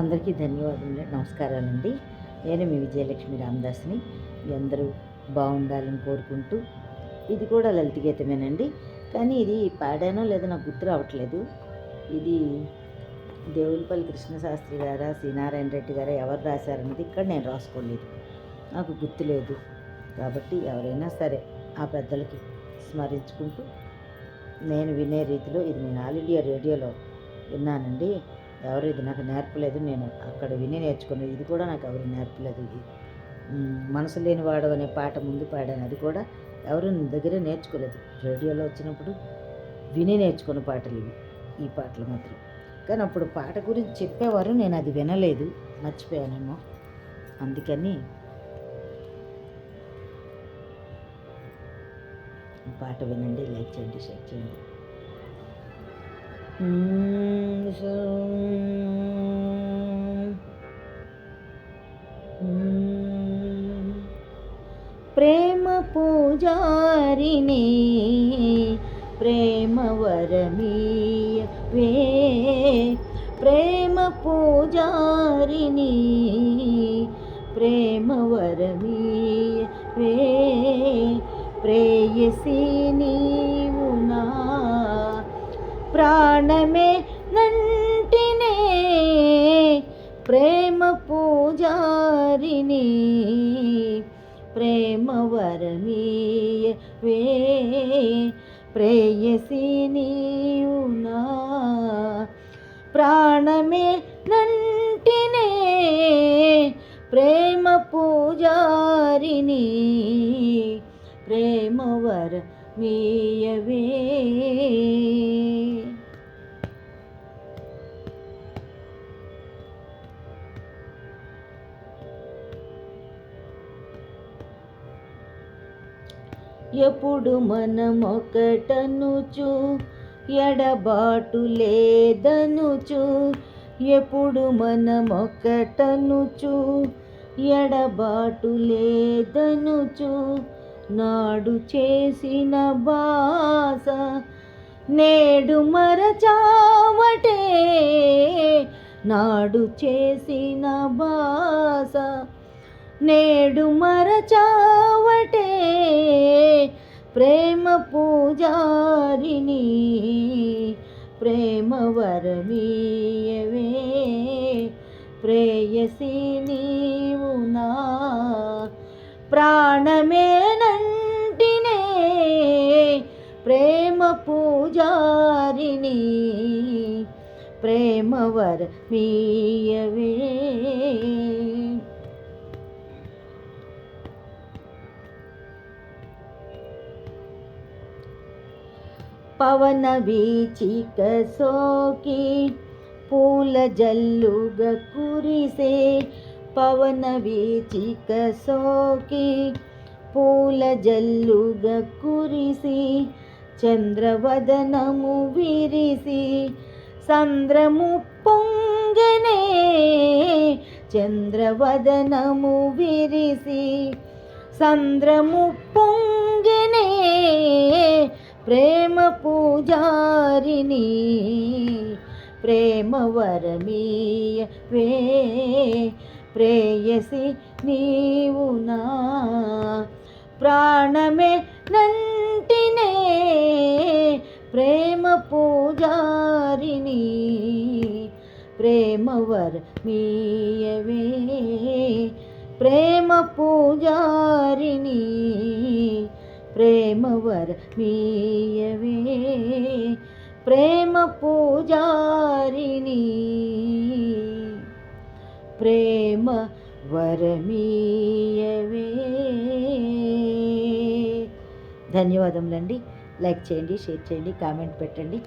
అందరికీ ధన్యవాదములు నమస్కారాలండి. నేను మీ విజయలక్ష్మి రామదాస్ని. మీ అందరూ బాగుండాలని కోరుకుంటూ ఇది కూడా లలిత గీతమేనండి. కానీ ఇది పాడానో లేదో నాకు గుర్తు రావట్లేదు. ఇది దేవులపల్లి కృష్ణశాస్త్రి గారా శ్రీనారాయణ రెడ్డి గారా ఎవరు రాశారన్నది ఇక్కడ నేను రాసుకోలేదు. నాకు గుర్తులేదు కాబట్టి ఎవరైనా సరే ఆ పెద్దలకి స్మరించుకుంటూ నేను వినే రీతిలో ఇది నేను ఆల్ ఇండియా రేడియోలో విన్నానండి. ఎవరు ఇది నాకు నేర్పలేదు నేను అక్కడ విని నేర్చుకున్నాను. ఇది కూడా నాకు ఎవరు నేర్పలేదు ఇది. మనసు లేనివాడు అనే పాట ముందు పాడాను. అది కూడా ఎవరు నా దగ్గర నేర్చుకోలేదు. రేడియోలో వచ్చినప్పుడు విని నేర్చుకున్న పాటలు ఇవి ఈ పాటలు మాత్రం. కానీ అప్పుడు పాట గురించి చెప్పేవారు నేను అది వినలేదు మర్చిపోయానేమో. అందుకని పాట వినండి లైక్ చేయండి షేర్ చేయండి. సో, పూజారిని ప్రేమ వరమీయ వే. ప్రేమ పూజారిని ప్రేమ వరమీయ వే. ప్రేయసి నీవు నా ప్రాణమే నంటినే. ప్రేమ పూజారిని ప్రేమ వరమీయ ప్రేయసి నీవునా. ప్రాణమే నంటినే ప్రేమ పూజారిని. ప్రేమవర మీయవే ఎప్పుడు మనమొకటనుచు ఎడబాటు లేదనుచు ఎప్పుడు మనమొకటనుచు ఎడబాటు లేదనుచు నాడు చేసిన బాస నేడు మరచావటే నాడు చేసిన బాస నేడు మరచావటే ప్రేమ పూజారిని ప్రేమ వరమీయవే. ప్రేయసి నీవు నా ప్రాణమేనంటినే ప్రేమ పూజారిని ప్రేమ వరమీయవే. పవన వీచిక సోకి పూల జల్లుగ కురిసే పవన వీచిక సోకి పూల జల్లుగ కురిసి చంద్రవదనము విరిసి సంద్రము పొంగనే చంద్రవదనము విరిసి సంద్రము పొంగనే ప్రేమ పూజారిని ప్రేమ వే ప్రేయసి నీవు నా ప్రాణమే నంటినే. ప్రేమ పూజారిని ప్రేమ మీయవే ప్రేమ పూజారిని ప్రేమవర మీయవే ప్రేమ పూజారిని ప్రేమ వరమీయవే ధన్యవాదములండి. లైక్ చేయండి షేర్ చేయండి కామెంట్ పెట్టండి.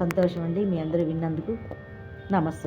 సంతోషం అండి మీ అందరూ విన్నందుకు. నమస్తే.